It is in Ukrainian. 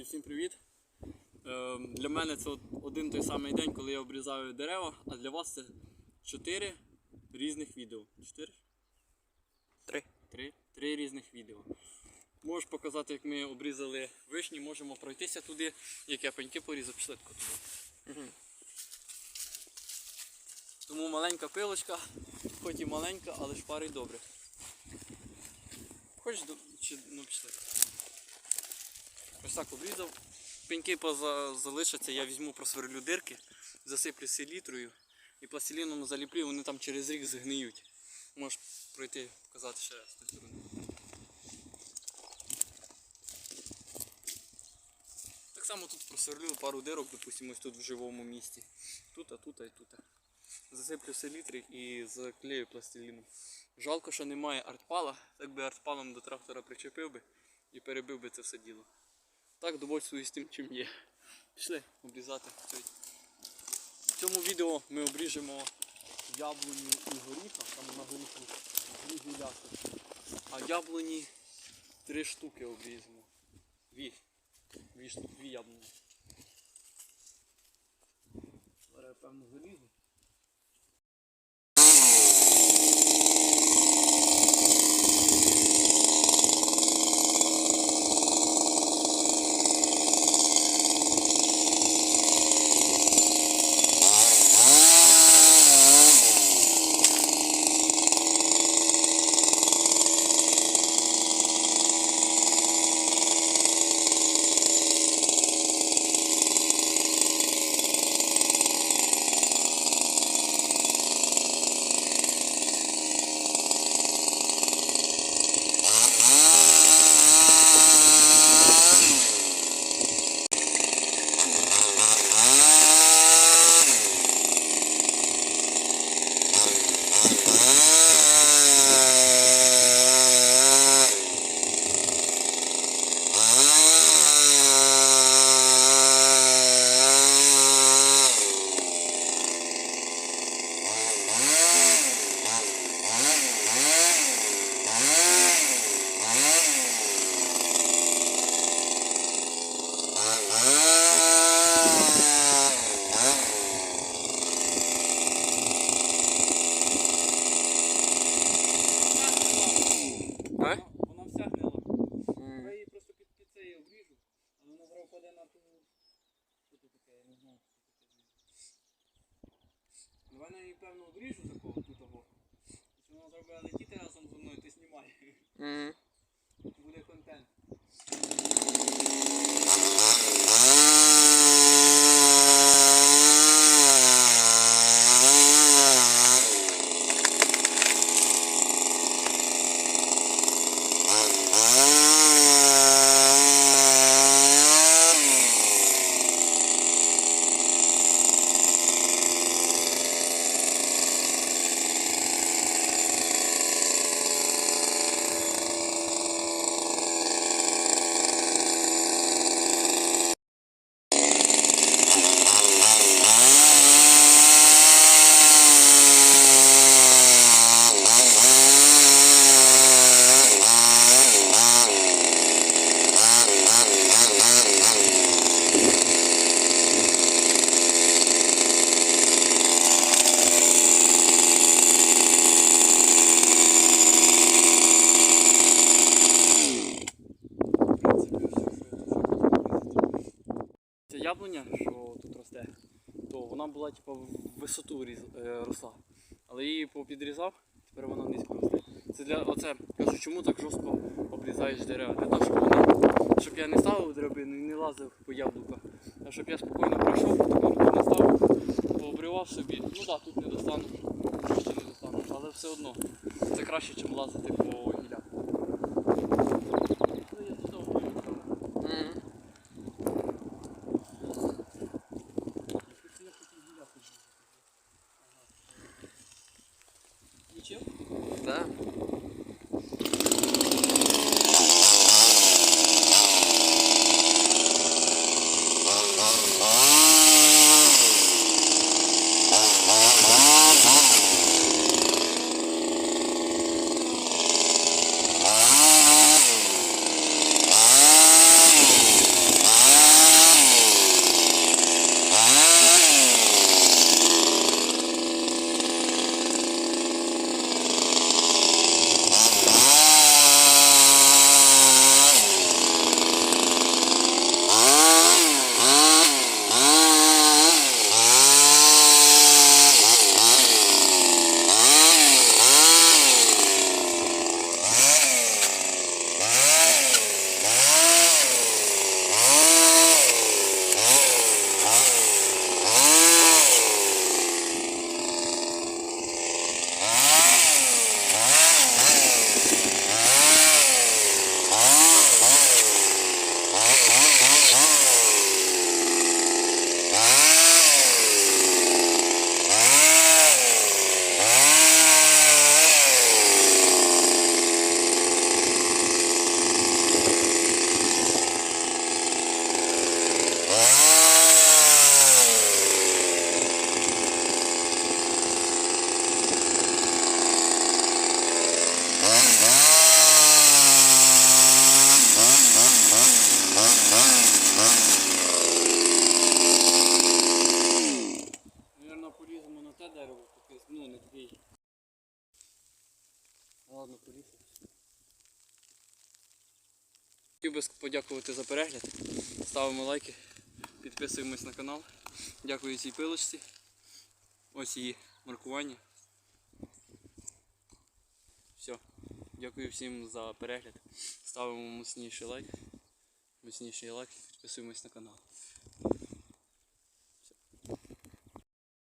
Друзі, всім привіт! Е, Для мене це один той самий день, коли я обрізаю дерева, а для вас це 4 різних відео. 4? Три. Три? Три різних відео. Можеш показати, як ми обрізали вишні, можемо пройтися туди, як я пеньки порізав, пішли туди. Тому маленька пилочка, хоч і маленька, але ж парить добре. Хочеш до- чи ну пішли. Ось так обрізав. Пеньки залишаться, я візьму просверлю дирки, засиплю селітрою і пластиліном заліплю, вони там через рік згниють. Можеш пройти, показати ще раз з тої сторони. Так само тут просверлю пару дирок, допустимо, ось тут в живому місці. Тут, а тут, а і тут. Засиплю селітри і заклею пластиліном. Жалко, що немає артпала, так би артпалом до трактора причепив би і перебив би це все діло. Так довольствуюсь тим, чим є. Пішли обрізати. В цьому відео ми обріжемо яблуню і горіха, там на горіху дві гуляки. А яблуні три штуки обріжемо. Дві. Дві штуки, дві яблуні. Зараз певно залізу. А? Вона вся гнила. Я її просто під, під це і обріжу, але вона зараз впаде на ту. Що це таке, я не знаю, що це таке. Давай на її певно обріжу такого тут того. Якщо вона зробила летіти разом зі мною, ти знімай. Мгм. Буде контент. В принципі, все, що я тут хотів сказати. Ця що тут росте, то вона була типу, в висоту е, росла. Але її попідрізав, тепер вона низько росте. Це для оце, кажу, чому так жорстко обрізаєш дерева? Для того, щоб вони, щоб я не ставив драбину і не лазив по яблуках. А щоб я спокійно пройшов, тут не ставив, пообривав собі. Ну так, тут не достану, ще не достану, але все одно. Це краще, ніж лазити по гілях. Ладно, поліз. Хотів би подякувати за перегляд. Ставимо лайки, підписуємось на канал. Дякую цій пилочці. Ось її маркування. Все. Дякую всім за перегляд. Ставимо мощніший лайк. Мощніший лайк, і підписуємось на канал.